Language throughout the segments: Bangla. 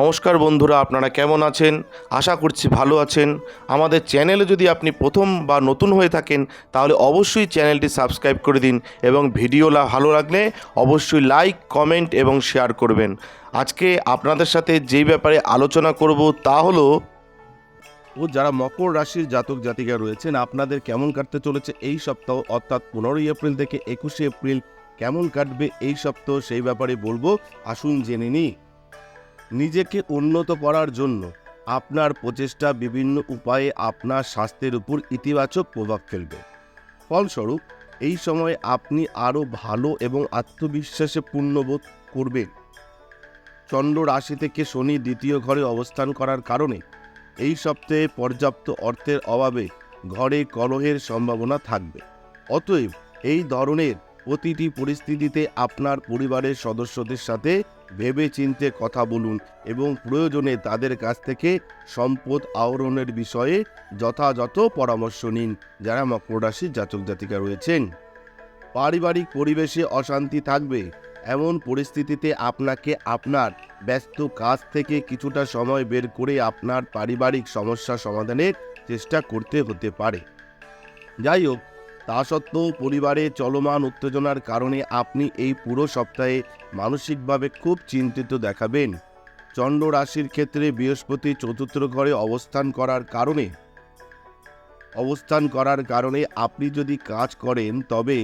নমস্কার বন্ধুরা, আপনারা কেমন আছেন? আশা করছি ভালো আছেন। আমাদের চ্যানেলে যদি আপনি প্রথম বা নতুন হয়ে থাকেন, তাহলে অবশ্যই চ্যানেলটি সাবস্ক্রাইব করে দিন এবং ভিডিও ভালো লাগলে অবশ্যই লাইক, কমেন্ট এবং শেয়ার করবেন। আজকে আপনাদের সাথে যেই ব্যাপারে আলোচনা করব তা হলো, ও যারা মকর রাশির জাতক জাতিকা রয়েছেন, আপনাদের কেমন কাটতে চলেছে এই সপ্তাহ, অর্থাৎ পনেরোই এপ্রিল থেকে একুশে এপ্রিল কেমন কাটবে এই সপ্তাহ সেই ব্যাপারে বলব। আসুন জেনে নিই। নিজেকে উন্নত করার জন্য আপনার প্রচেষ্টা বিভিন্ন উপায়ে আপনার স্বাস্থ্যের উপর ইতিবাচক প্রভাব ফেলবে। ফলস্বরূপ, এই সময় আপনি আরও ভালো এবং আত্মবিশ্বাসে পূর্ণবোধ করবেন। চন্দ্র রাশি থেকে শনি দ্বিতীয় ঘরে অবস্থান করার কারণে এই সপ্তাহে পর্যাপ্ত অর্থের অভাবে ঘরে কলহের সম্ভাবনা থাকবে। অতএব, এই ধরনের প্রতিটি পরিস্থিতিতে আপনার পরিবারের সদস্যদের সাথে ভেবে চিনতে কথা বলুন এবং প্রয়োজনে তাদের কাছ থেকে সম্পদ আহরণের বিষয়ে যথাযথ পরামর্শ নিন, যারা মকর রাশির জাতক জাতিকা রয়েছেন। পারিবারিক পরিবেশে অশান্তি থাকবে। এমন পরিস্থিতিতে আপনাকে আপনার ব্যস্ত কাজ থেকে কিছুটা সময় বের করে আপনার পারিবারিক সমস্যা সমাধানের চেষ্টা করতে হতে পারে। যাই হোক তা সত্ত্বেও পরিবারে চলমান উত্তেজনার কারণে আপনি এই পুরো সপ্তাহে মানসিকভাবে খুব চিন্তিত দেখাবেন। চন্দ্র রাশির ক্ষেত্রে বৃহস্পতি চতুর্থ ঘরে অবস্থান করার কারণে অবস্থান করার কারণে আপনি যদি কাজ করেন, তবে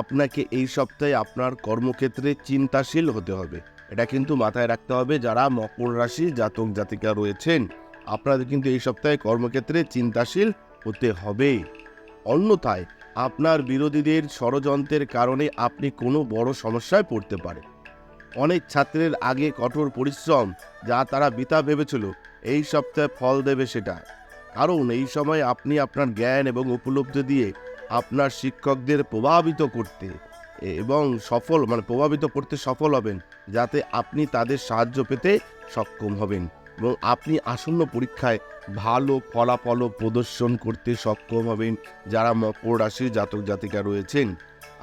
আপনাকে এই সপ্তাহে আপনার কর্মক্ষেত্রে চিন্তাশীল হতে হবে। এটা কিন্তু মাথায় রাখতে হবে যারা মকর রাশি জাতক জাতিকা রয়েছেন, আপনাদের কিন্তু এই সপ্তাহে কর্মক্ষেত্রে চিন্তাশীল হতে হবে। অন্যথায় আপনার বিরোধীদের ষড়যন্ত্রের কারণে আপনি কোনো বড় সমস্যায় পড়তে পারেন। অনেক ছাত্রের আগে কঠোর পরিশ্রম যা তারা বিতা ভেবেছিল, এই সপ্তাহে ফল দেবে সেটা। কারণ এই সময় আপনি আপনার জ্ঞান এবং উপলব্ধি দিয়ে আপনার শিক্ষকদের প্রভাবিত করতে এবং সফল মানে প্রভাবিত করতে সফল হবেন, যাতে আপনি তাদের সাহায্য পেতে সক্ষম হবেন। এবং আপনি আসন্ন পরীক্ষায় ভালো ফলাফল প্রদর্শন করতে সক্ষম হবেন যারা মকর রাশির জাতক জাতিকা রয়েছেন।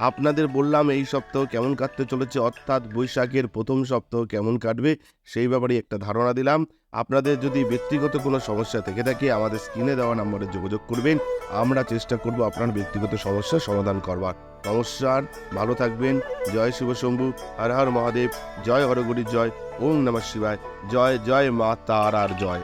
আপনাদের বললাম এই সপ্তাহ কেমন কাটতে চলেছে, অর্থাৎ বৈশাখের প্রথম সপ্তাহ কেমন কাটবে, সেই ব্যাপারে একটা ধারণা দিলাম। আপনাদের যদি ব্যক্তিগত কোনো সমস্যা থেকে থাকে, আমাদের স্ক্রিনে দেওয়া নম্বরে যোগাযোগ করবেন। আমরা চেষ্টা করব আপনার ব্যক্তিগত সমস্যার সমাধান করবার। নমস্কার, ভালো থাকবেন, জয় শিব শম্ভু, হর হর মহাদেব, জয় হরগুরির জয়, ওম নমঃ শিবায়, জয় জয় মা তারার জয়।